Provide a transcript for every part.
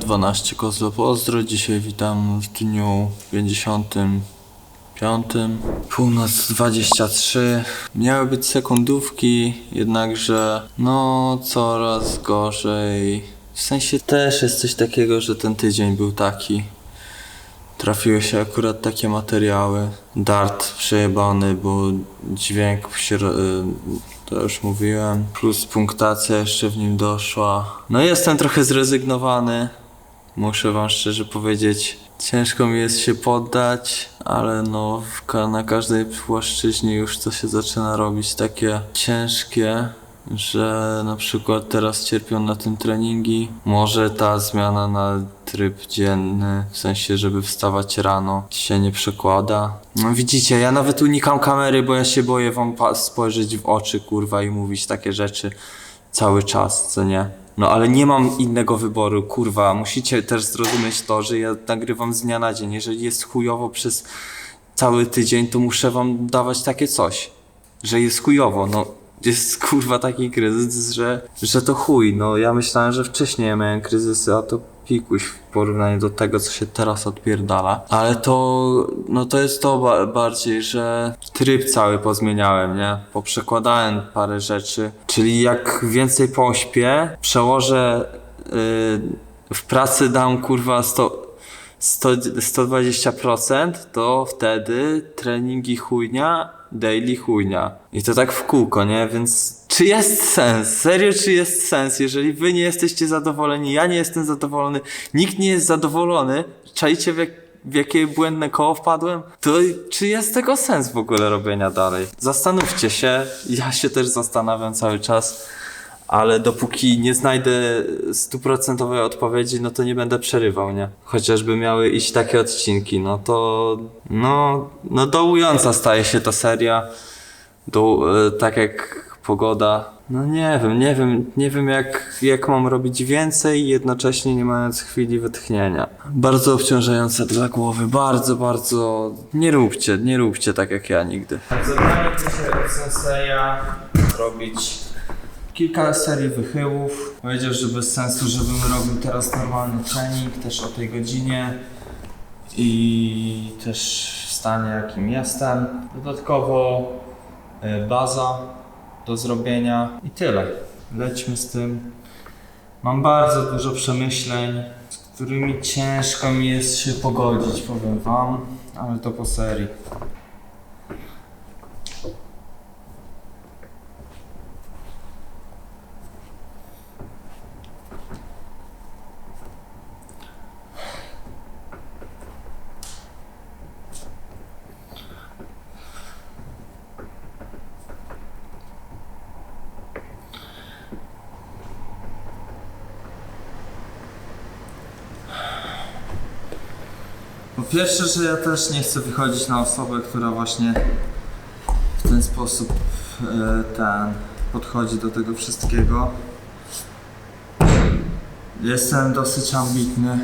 12 Kozlo Pozdro. Dzisiaj witam w dniu 55. Północ 23. Miały być sekundówki, jednakże no coraz gorzej. W sensie też jest coś takiego, że ten tydzień był taki. Trafiły się akurat takie materiały. Dart przejebany, bo dźwięk ro- y, to już mówiłem, plus punktacja jeszcze w nim doszła. No jestem trochę zrezygnowany, muszę wam szczerze powiedzieć. Ciężko mi jest się poddać, ale no na każdej płaszczyźnie już to się zaczyna robić takie ciężkie, że na przykład teraz cierpią na tym treningi. Może ta zmiana na tryb dzienny, w sensie, żeby wstawać rano, się nie przekłada. No widzicie, ja nawet unikam kamery, bo ja się boję wam spojrzeć w oczy, kurwa, i mówić takie rzeczy cały czas, co nie? No ale nie mam innego wyboru, kurwa. Musicie też zrozumieć to, że ja nagrywam z dnia na dzień. Jeżeli jest chujowo przez cały tydzień, to muszę wam dawać takie coś, że jest chujowo, no. Jest kurwa taki kryzys, że, że to chuj. No ja myślałem, że wcześniej ja miałem kryzysy, a to pikuś w porównaniu do tego, co się teraz odpierdala. Ale to, no to jest to ba- bardziej, że tryb cały pozmieniałem, nie? Poprzekładałem parę rzeczy. Czyli jak więcej pośpię, przełożę yy, w pracy dam kurwa 100, 100, 120%, to wtedy treningi chujnia, daily chujnia. I to tak w kółko, nie? Więc czy jest sens? Serio, czy jest sens? Jeżeli wy nie jesteście zadowoleni, ja nie jestem zadowolony, nikt nie jest zadowolony, czajcie w, jak, w jakie błędne koło wpadłem? To czy jest tego sens w ogóle robienia dalej? Zastanówcie się, ja się też zastanawiam cały czas ale dopóki nie znajdę stuprocentowej odpowiedzi, no to nie będę przerywał, nie? Chociażby miały iść takie odcinki, no to no, no dołująca staje się ta seria, do, e, tak jak pogoda. No nie wiem, nie wiem, nie wiem jak, jak mam robić więcej, jednocześnie nie mając chwili wytchnienia. Bardzo obciążające dla głowy, bardzo, bardzo. Nie róbcie, nie róbcie tak jak ja nigdy. Zadanie dzisiaj od Senseja robić kilka serii wychyłów. Powiedział, że bez sensu, żebym robił teraz normalny trening, też o tej godzinie i też w stanie jakim jestem. Dodatkowo y, baza do zrobienia i tyle. Lećmy z tym. Mam bardzo dużo przemyśleń, z którymi ciężko mi jest się pogodzić, powiem wam, ale to po serii. Pierwsze, że ja też nie chcę wychodzić na osobę, która właśnie w ten sposób e, ten podchodzi do tego wszystkiego. Jestem dosyć ambitny,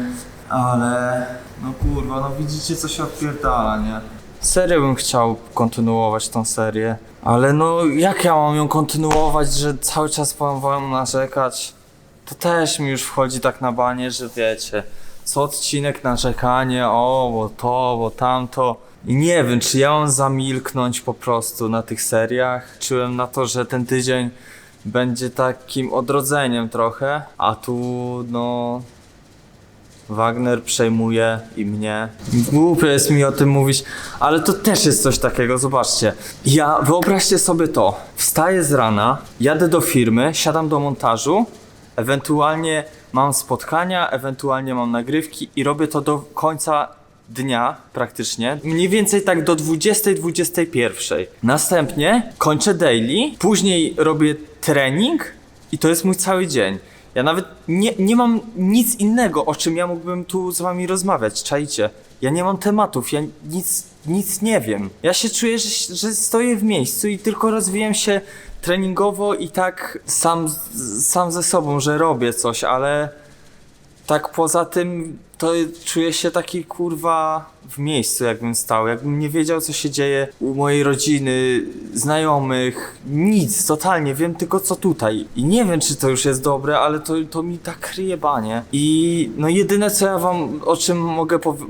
ale no kurwa, no widzicie co się odpierdala, nie? Serio bym chciał kontynuować tą serię, ale no jak ja mam ją kontynuować, że cały czas mam wam narzekać? To też mi już wchodzi tak na banie, że wiecie, co odcinek narzekanie, o, bo to, bo tamto. I nie wiem, czy ja mam zamilknąć po prostu na tych seriach. Czułem na to, że ten tydzień będzie takim odrodzeniem trochę, a tu no Wagner przejmuje i mnie. Głupio jest mi o tym mówić, ale to też jest coś takiego, zobaczcie. Ja, wyobraźcie sobie to, wstaję z rana, jadę do firmy, siadam do montażu, ewentualnie mam spotkania, ewentualnie mam nagrywki i robię to do końca dnia praktycznie, mniej więcej tak do 20-21. Następnie kończę daily, później robię trening i to jest mój cały dzień. Ja nawet nie, nie mam nic innego, o czym ja mógłbym tu z wami rozmawiać, czajcie. Ja nie mam tematów, ja nic, nic nie wiem. Ja się czuję, że, że stoję w miejscu i tylko rozwijam się treningowo i tak sam, sam ze sobą, że robię coś, ale tak poza tym to czuję się taki kurwa w miejscu, jakbym stał. Jakbym nie wiedział, co się dzieje u mojej rodziny, znajomych, nic, totalnie. Wiem tylko, co tutaj. I nie wiem, czy to już jest dobre, ale to, to mi tak kryje banie. I no jedyne, co ja wam, o czym mogę pow-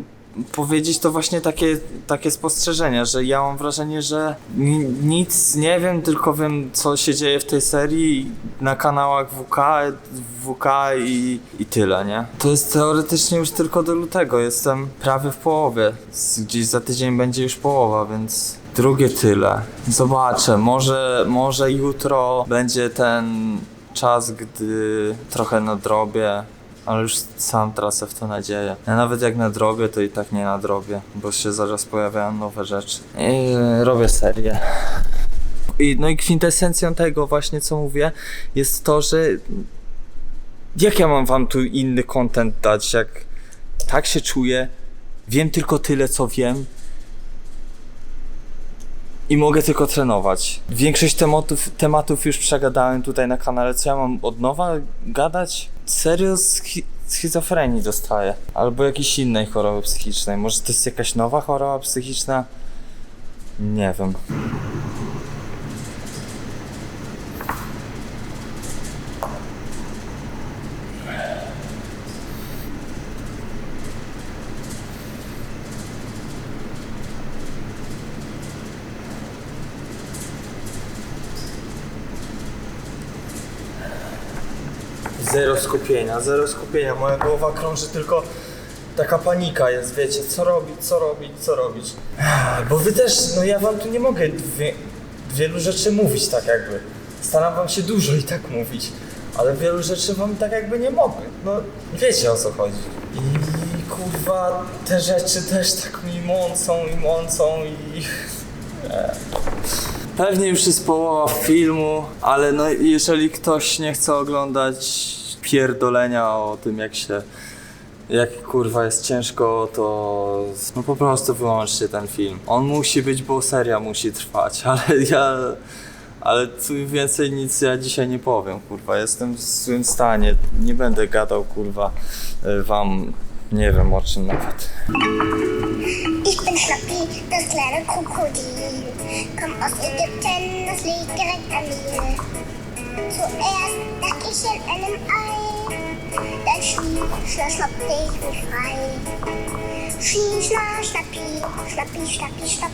powiedzieć, to właśnie takie, takie spostrzeżenia, że ja mam wrażenie, że ni- nic nie wiem, tylko wiem, co się dzieje w tej serii na kanałach WK, WK i, i tyle, nie? To jest teoretycznie już tylko do lutego, jestem prawie w połowie. Gdzieś za tydzień będzie już połowa, więc drugie tyle. Zobaczę, może, może jutro będzie ten czas, gdy trochę nadrobię ale już sam tracę w to nadzieję. Ja nawet jak nadrobię, to i tak nie nadrobię, bo się zaraz pojawiają nowe rzeczy. I robię serię. I, no i kwintesencją tego właśnie, co mówię, jest to, że jak ja mam wam tu inny content dać, jak tak się czuję, wiem tylko tyle, co wiem i mogę tylko trenować. Większość tematów, tematów już przegadałem tutaj na kanale. Co ja mam od nowa gadać? Serio schi- schizofrenii dostaję. Albo jakiejś innej choroby psychicznej. Może to jest jakaś nowa choroba psychiczna? Nie wiem. Zero skupienia, zero skupienia. Moja głowa krąży tylko taka panika jest, wiecie, co robić, co robić, co robić. Bo wy też, no ja wam tu nie mogę wie, wielu rzeczy mówić tak jakby. Staram wam się dużo i tak mówić, ale wielu rzeczy wam tak jakby nie mogę. No wiecie o co chodzi. I kurwa, te rzeczy też tak mi mącą i mącą i... Pewnie już jest połowa filmu, ale no jeżeli ktoś nie chce oglądać pierdolenia o tym jak się jak kurwa jest ciężko, to no po prostu wyłączcie ten film. On musi być, bo seria musi trwać, ale ja ale tu więcej nic ja dzisiaj nie powiem, kurwa. Jestem w złym stanie. Nie będę gadał, kurwa, y, wam nie wiem o czym nawet. Ich bin Schnappi, das kleine Krokodil. Komm aus Ägypten, das liegt direkt an mir. Zuerst lag ich in einem Ei, dann schlief, schna, schnappte ich mich frei. Schnie, schna, schnappi, schnapp. Schnapp.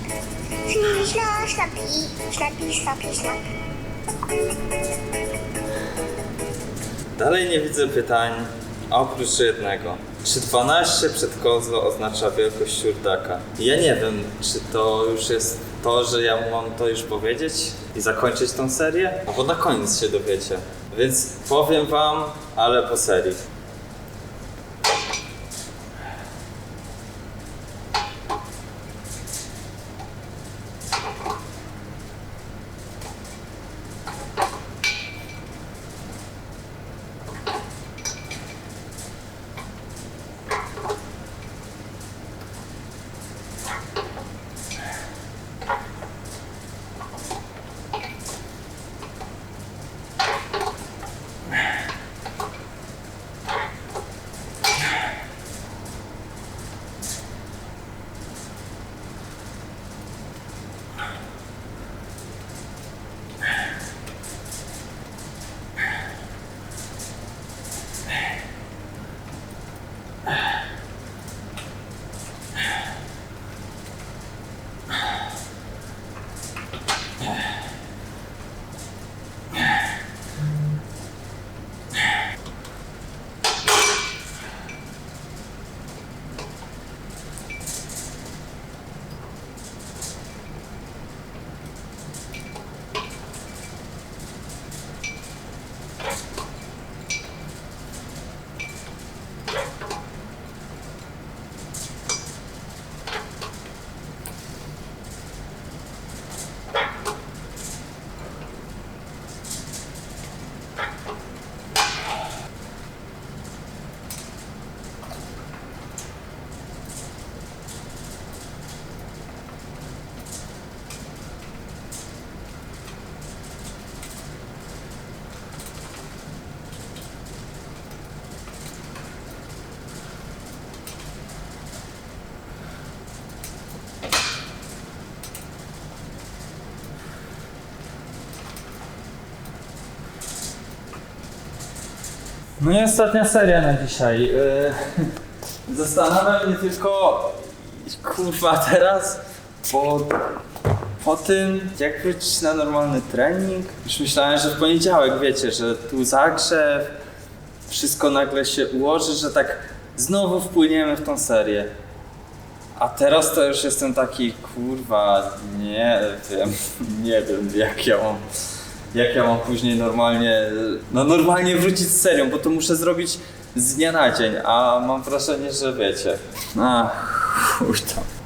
Dalej nie widzę pytań, oprócz jednego. Czy 12 przed kozło oznacza wielkość siurdaka? Ja nie wiem, czy to już jest to, że ja mam to już powiedzieć i zakończyć tą serię, albo na koniec się dowiecie. Więc powiem wam, ale po serii. No i ostatnia seria na dzisiaj. Yy, Zastanawia mnie tylko, kurwa, teraz po, po tym, jak wrócić na normalny trening. Już myślałem, że w poniedziałek, wiecie, że tu zagrzew, wszystko nagle się ułoży, że tak znowu wpłyniemy w tą serię. A teraz to już jestem taki, kurwa, nie wiem, nie wiem jak ja mam, jak ja mam później normalnie, no normalnie wrócić z serią, bo to muszę zrobić z dnia na dzień, a mam wrażenie, że wiecie, a chuj tam.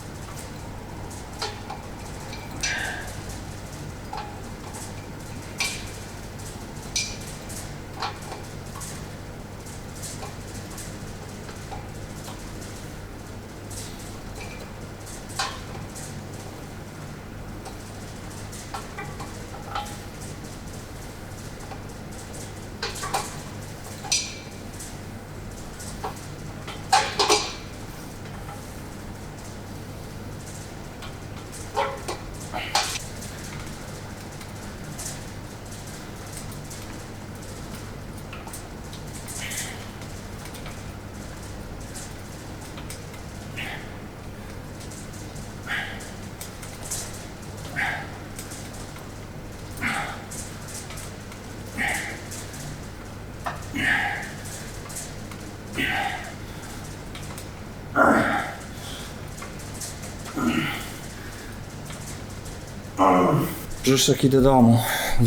Brzuszek idę do domu.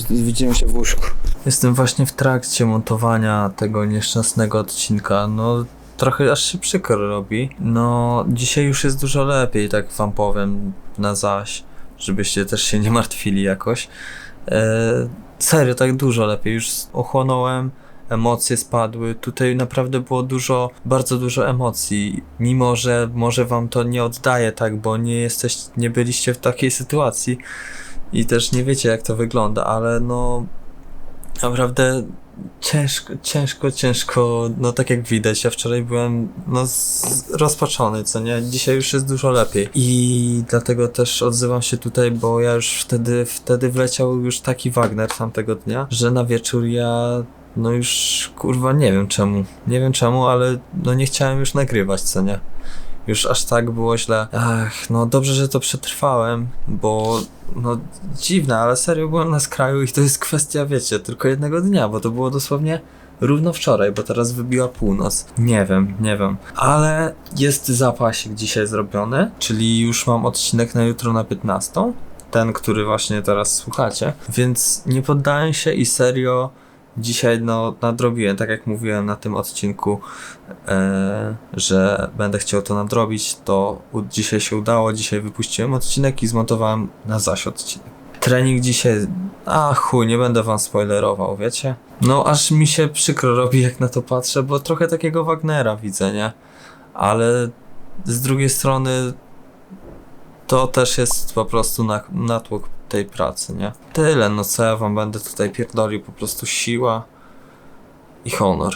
Widzimy się w łóżku. Jestem właśnie w trakcie montowania tego nieszczęsnego odcinka. No, trochę aż się przykro robi. No, dzisiaj już jest dużo lepiej, tak wam powiem na zaś, żebyście też się nie martwili jakoś. E, serio, tak dużo lepiej. Już ochłonąłem, emocje spadły. Tutaj naprawdę było dużo, bardzo dużo emocji. Mimo, że może wam to nie oddaje tak, bo nie jesteś, nie byliście w takiej sytuacji i też nie wiecie jak to wygląda, ale no naprawdę ciężko, ciężko, ciężko, no tak jak widać, ja wczoraj byłem no rozpaczony, co nie? Dzisiaj już jest dużo lepiej i dlatego też odzywam się tutaj, bo ja już wtedy, wtedy wleciał już taki Wagner tamtego dnia, że na wieczór ja no już kurwa nie wiem czemu, nie wiem czemu, ale no nie chciałem już nagrywać, co nie? Już aż tak było źle. Ach, no dobrze, że to przetrwałem, bo no dziwne, ale serio byłem na skraju i to jest kwestia, wiecie, tylko jednego dnia, bo to było dosłownie równo wczoraj, bo teraz wybiła północ. Nie wiem, nie wiem. Ale jest zapasik dzisiaj zrobiony, czyli już mam odcinek na jutro na 15. Ten, który właśnie teraz słuchacie. Więc nie poddałem się i serio dzisiaj no nadrobiłem, tak jak mówiłem na tym odcinku, e, że będę chciał to nadrobić, to dzisiaj się udało, dzisiaj wypuściłem odcinek i zmontowałem na zaś odcinek. Trening dzisiaj, a chuj, nie będę wam spoilerował, wiecie? No aż mi się przykro robi jak na to patrzę, bo trochę takiego Wagnera widzę, nie? Ale z drugiej strony to też jest po prostu na, natłok tej pracy, nie? Tyle, no co ja wam będę tutaj pierdolił, po prostu siła i honor.